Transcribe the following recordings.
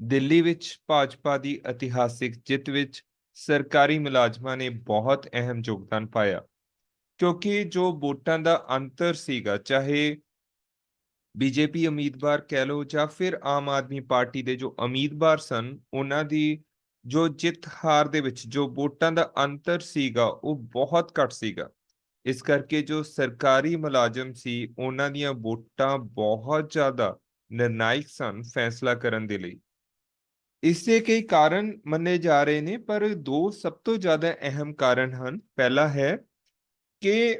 ਦਿੱਲੀ ਵਿੱਚ ਭਾਜਪਾ ਦੀ ਇਤਿਹਾਸਿਕ ਜਿੱਤ ਵਿੱਚ ਸਰਕਾਰੀ ਮੁਲਾਜ਼ਮਾਂ ਨੇ ਬਹੁਤ ਅਹਿਮ ਯੋਗਦਾਨ ਪਾਇਆ, ਕਿਉਂਕਿ ਜੋ ਵੋਟਾਂ ਦਾ ਅੰਤਰ ਸੀਗਾ, ਚਾਹੇ ਬੀਜੇਪੀ ਉਮੀਦਵਾਰ ਕਹਿ ਲਓ ਜਾਂ ਫਿਰ ਆਮ ਆਦਮੀ ਪਾਰਟੀ ਦੇ ਜੋ ਉਮੀਦਵਾਰ ਸਨ, ਉਹਨਾਂ ਦੀ ਜੋ ਜਿੱਤ ਹਾਰ ਦੇ ਵਿੱਚ ਜੋ ਵੋਟਾਂ ਦਾ ਅੰਤਰ ਸੀਗਾ, ਉਹ ਬਹੁਤ ਘੱਟ ਸੀਗਾ। ਇਸ ਕਰਕੇ ਜੋ ਸਰਕਾਰੀ ਮੁਲਾਜ਼ਮ ਸੀ, ਉਹਨਾਂ ਦੀਆਂ ਵੋਟਾਂ ਬਹੁਤ ਜ਼ਿਆਦਾ ਨਿਰਣਾਇਕ ਸਨ ਫੈਸਲਾ ਕਰਨ ਦੇ ਲਈ। ਇਸੇ ਕਈ ਕਾਰਨ ਮੰਨੇ ਜਾ ਰਹੇ ਨੇ, ਪਰ ਦੋ ਸਭ ਤੋਂ ਜ਼ਿਆਦਾ ਅਹਿਮ ਕਾਰਨ ਹਨ। ਪਹਿਲਾ ਹੈ ਕਿ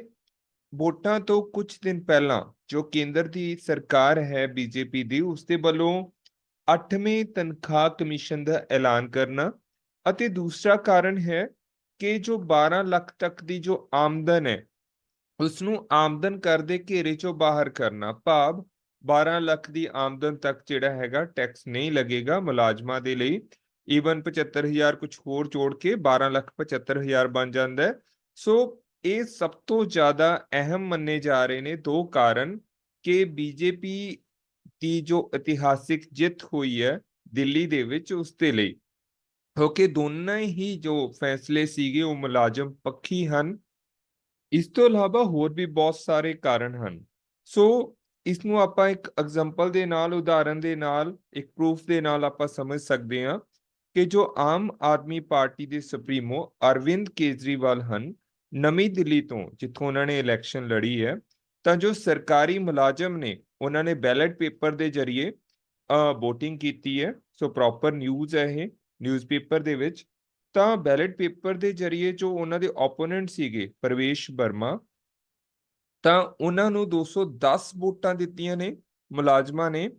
ਵੋਟਾਂ ਤੋਂ ਕੁਝ ਦਿਨ ਪਹਿਲਾਂ ਜੋ ਕੇਂਦਰ ਦੀ ਸਰਕਾਰ ਹੈ ਬੀਜੇਪੀ ਦੀ ਉਸ ਦੇ ਵੱਲੋਂ 8ਵੇਂ ਤਨਖਾਹ ਕਮਿਸ਼ਨ ਦਾ ਐਲਾਨ ਕਰਨਾ ਅਤੇ ਦੂਸਰਾ ਕਾਰਨ ਹੈ ਕਿ ਜੋ 12 ਲੱਖ ਤੱਕ ਦੀ ਜੋ ਆਮਦਨ ਹੈ ਉਸ ਨੂੰ ਆਮਦਨ ਕਰ ਦੇ ਘੇਰੇ ਚੋਂ ਬਾਹਰ ਕਰਨਾ, ਭਾਵ 12 ਲੱਖ ਦੀ ਆਮਦਨ ਤੱਕ ਜਿਹੜਾ ਹੈਗਾ ਟੈਕਸ ਨਹੀਂ ਲੱਗੇਗਾ ਮੁਲਾਜ਼ਮਾਂ ਦੇ ਲਈ। ਈਵਨ 75000 ਕੁਝ ਹੋਰ ਜੋੜ ਕੇ 12 ਲੱਖ 75000 ਬਣ ਜਾਂਦਾ ਹੈ। ਸੋ ਇਹ ਸਭ ਤੋਂ ਜ਼ਿਆਦਾ ਅਹਿਮ ਮੰਨੇ ਜਾ ਰਹੇ ਨੇ ਦੋ ਕਾਰਨ ਕਿ ਬੀਜੇਪੀ ਦੀ ਜੋ ਇਤਿਹਾਸਿਕ ਜਿੱਤ ਹੋਈ ਹੈ ਦਿੱਲੀ ਦੇ ਵਿੱਚ ਉਸ ਦੇ ਲਈ। ਕਿਉਂਕਿ ਦੋਨਾਂ ਹੀ ਜੋ ਫੈਸਲੇ ਸੀਗੇ ਉਹ ਮੁਲਾਜ਼ਮ ਪੱਖੀ ਹਨ। ਇਸ ਤੋਂ ਇਲਾਵਾ ਹੋਰ ਵੀ ਬਹੁਤ ਸਾਰੇ ਕਾਰਨ ਹਨ। ਸੋ ਇਸ ਨੂੰ ਆਪਾਂ ਇੱਕ ਐਗਜ਼ਾਮਪਲ ਦੇ ਨਾਲ, ਉਦਾਹਰਨ ਦੇ ਨਾਲ, ਇੱਕ ਪ੍ਰੂਫ ਦੇ ਨਾਲ ਆਪਾਂ ਸਮਝ ਸਕਦੇ ਹਾਂ ਕਿ ਜੋ ਆਮ ਆਦਮੀ ਪਾਰਟੀ ਦੇ ਸੁਪਰੀਮੋ ਅਰਵਿੰਦ ਕੇਜਰੀਵਾਲ ਹਨ, ਨਵੀਂ ਦਿੱਲੀ ਤੋਂ ਜਿੱਥੋਂ ਉਹਨਾਂ ਨੇ ਇਲੈਕਸ਼ਨ ਲੜੀ ਹੈ, ਤਾਂ ਜੋ ਸਰਕਾਰੀ ਮੁਲਾਜ਼ਮ ਨੇ ਉਹਨਾਂ ਨੇ ਬੈਲਟ ਪੇਪਰ ਦੇ ਜ਼ਰੀਏ VOTING ਕੀਤੀ ਹੈ, ਸੋ ਪ੍ਰੋਪਰ ਨਿਊਜ਼ ਹੈ ਇਹ ਨਿਊਜ਼ਪੇਪਰ ਦੇ ਵਿੱਚ, ਤਾਂ ਬੈਲਟ ਪੇਪਰ ਦੇ ਜ਼ਰੀਏ ਜੋ ਉਹਨਾਂ ਦੇ ਓਪੋਨੈਂਟ ਸੀਗੇ, ਪਰਵੇਸ਼ ਵਰਮਾ ਤਾਂ ਉਹਨਾਂ ਨੂੰ 210 ਵੋਟਾਂ ਦਿੱਤੀਆਂ ਨੇ, ਮੁਲਾਜ਼ਮਾਂ ਨੇ,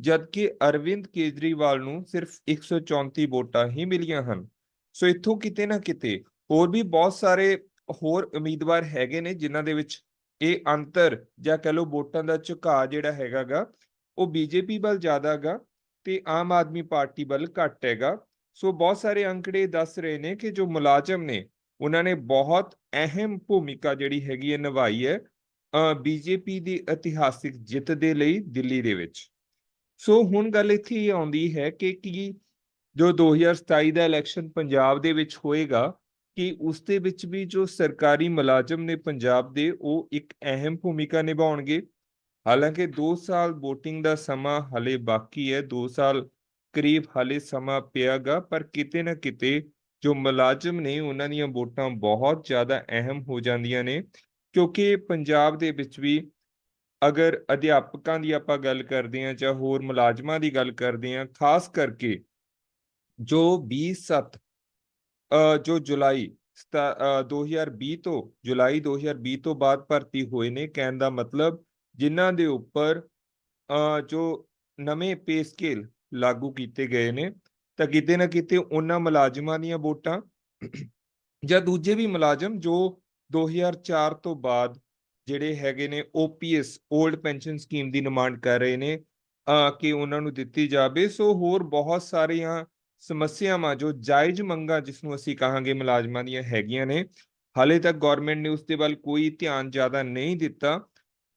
ਜਦਕਿ ਅਰਵਿੰਦ ਕੇਜਰੀਵਾਲ ਨੂੰ ਸਿਰਫ 134 ਵੋਟਾਂ ਹੀ ਮਿਲੀਆਂ ਹਨ। ਸੋ ਇੱਥੋਂ ਕਿਤੇ ਨਾ ਕਿਤੇ ਹੋਰ ਵੀ ਬਹੁਤ ਸਾਰੇ ਹੋਰ ਉਮੀਦਵਾਰ ਹੈਗੇ ਨੇ, ਜਿਨ੍ਹਾਂ ਦੇ ਵਿੱਚ ਇਹ ਅੰਤਰ ਜਾਂ ਕਹ ਲਓ ਵੋਟਾਂ ਦਾ ਝੁਕਾਅ ਜਿਹੜਾ ਹੈਗਾਗਾ, ਉਹ ਬੀਜੇਪੀ ਵੱਲ ਜ਼ਿਆਦਾ ਹੈਗਾ ਤੇ ਆਮ ਆਦਮੀ ਪਾਰਟੀ ਵੱਲ ਘੱਟ ਹੈਗਾ। ਸੋ ਬਹੁਤ ਸਾਰੇ ਅੰਕੜੇ ਦੱਸ ਰਹੇ ਨੇ ਕਿ ਜੋ ਮੁਲਾਜ਼ਮ ਨੇ, ਉਹਨਾਂ ਨੇ ਬਹੁਤ ਅਹਿਮ ਭੂਮਿਕਾ ਜਿਹੜੀ ਹੈਗੀ ਹੈ ਨਿਭਾਈ ਹੈ। ਬੀਜੇਪੀ ਦੀ ਇਤਿਹਾਸਿਕ ਜਿੱਤ ਦੇ ਲਈ ਦਿੱਲੀ ਦੇ ਵਿੱਚ। ਸੋ ਹੁਣ ਗੱਲ ਇੱਥੇ ਹੀ ਆਉਂਦੀ ਹੈ ਕਿ ਕੀ ਜੋ 2027 ਦਾ ਇਲੈਕਸ਼ਨ ਪੰਜਾਬ ਦੇ ਵਿੱਚ ਹੋਏਗਾ, ਕਿ ਉਸ ਦੇ ਵਿੱਚ ਵੀ ਜੋ ਸਰਕਾਰੀ ਮੁਲਾਜ਼ਮ ਨੇ ਪੰਜਾਬ ਦੇ, ਉਹ ਇੱਕ ਅਹਿਮ ਭੂਮਿਕਾ ਨਿਭਾਉਣਗੇ? ਹਾਲਾਂਕਿ 2 ਸਾਲ VOTING ਦਾ ਸਮਾਂ ਹਲੇ ਬਾਕੀ ਹੈ 2 ਸਾਲ ਕਰੀਬ ਹਲੇ ਸਮਾਂ ਪਿਆਗਾ, ਪਰ ਕਿਤੇ ਨਾ ਕਿਤੇ ਜੋ ਮੁਲਾਜ਼ਮ ਨੇ, ਉਹਨਾਂ ਦੀਆਂ ਵੋਟਾਂ ਬਹੁਤ ਜ਼ਿਆਦਾ ਅਹਿਮ ਹੋ ਜਾਂਦੀਆਂ ਨੇ। ਕਿਉਂਕਿ ਪੰਜਾਬ ਦੇ ਵਿੱਚ ਵੀ ਅਗਰ ਅਧਿਆਪਕਾਂ ਦੀ ਆਪਾਂ ਗੱਲ ਕਰਦੇ ਹਾਂ ਜਾਂ ਹੋਰ ਮੁਲਾਜ਼ਮਾਂ ਦੀ ਗੱਲ ਕਰਦੇ ਹਾਂ, ਖਾਸ ਕਰਕੇ ਜੋ 27 ਜੋ ਜੁਲਾਈ 2020 ਤੋਂ, ਜੁਲਾਈ 2020 ਤੋਂ ਬਾਅਦ ਭਰਤੀ ਹੋਏ ਨੇ, ਕਹਿਣ ਦਾ ਮਤਲਬ ਜਿਨ੍ਹਾਂ ਦੇ ਉੱਪਰ ਜੋ ਨਵੇਂ ਪੇ ਸਕੇਲ ਲਾਗੂ ਕੀਤੇ ਗਏ ਨੇ, ਤਾਂ ਕਿਤੇ ਨਾ ਕਿਤੇ ਉਹਨਾਂ ਮੁਲਾਜ਼ਮਾਂ ਦੀਆਂ ਵੋਟਾਂ ਜਾਂ ਦੂਜੇ ਵੀ ਮੁਲਾਜ਼ਮ ਜੋ 2004 ਤੋਂ ਬਾਅਦ ਜਿਹੜੇ ਹੈਗੇ ਨੇ OPS 올ਡ ਪੈਨਸ਼ਨ ਸਕੀਮ ਦੀ ਡਿਮਾਂਡ ਕਰ ਰਹੇ ਨੇ ਕਿ ਉਹਨਾਂ ਨੂੰ ਦਿੱਤੀ ਜਾਵੇ। ਸੋ ਹੋਰ ਬਹੁਤ ਸਾਰੀਆਂ ਸਮੱਸਿਆਵਾਂ ਜੋ ਜਾਇਜ਼ ਮੰਗਾਂ ਜਿਸ ਨੂੰ ਅਸੀਂ ਕਹਾਂਗੇ ਮੁਲਾਜ਼ਮਾਂ ਦੀਆਂ ਹੈਗੀਆਂ ਨੇ, ਹਾਲੇ ਤੱਕ ਗਵਰਨਮੈਂਟ ਨੇ ਉਸ ਦੇ ਵੱਲ ਕੋਈ ਧਿਆਨ ਜ਼ਿਆਦਾ ਨਹੀਂ ਦਿੱਤਾ,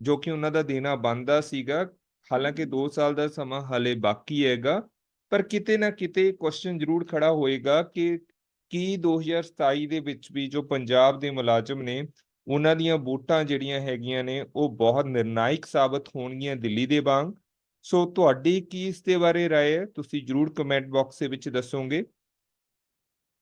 ਜੋ ਕਿ ਉਹਨਾਂ ਦਾ ਦੇਣਾ ਬੰਦਾ ਸੀਗਾ। ਹਾਲਾਂਕਿ 2 ਸਾਲ ਦਾ ਸਮਾਂ ਹਾਲੇ ਬਾਕੀ ਹੈਗਾ, ਪਰ ਕਿਤੇ ਨਾ ਕਿਤੇ ਕੁਐਸਚਨ ਜ਼ਰੂਰ ਖੜਾ ਹੋਏਗਾ ਕਿ ਕੀ 2027 ਦੇ ਵਿੱਚ ਵੀ ਜੋ ਪੰਜਾਬ ਦੇ ਮੁਲਾਜ਼ਮ ਨੇ ਉਹਨਾਂ ਦੀਆਂ ਵੋਟਾਂ ਜਿਹੜੀਆਂ ਹੈਗੀਆਂ ਨੇ ਉਹ ਬਹੁਤ ਨਿਰਣਾਇਕ ਸਾਬਤ ਹੋਣਗੀਆਂ ਦਿੱਲੀ ਦੇ ਵਾਂਗ ਸੋ ਤੁਹਾਡੀ ਕੀ ਇਸ ਦੇ ਬਾਰੇ رائے ਹੈ ਤੁਸੀਂ ਜਰੂਰ ਕਮੈਂਟ ਬਾਕਸ ਦੇ ਵਿੱਚ ਦੱਸੋਗੇ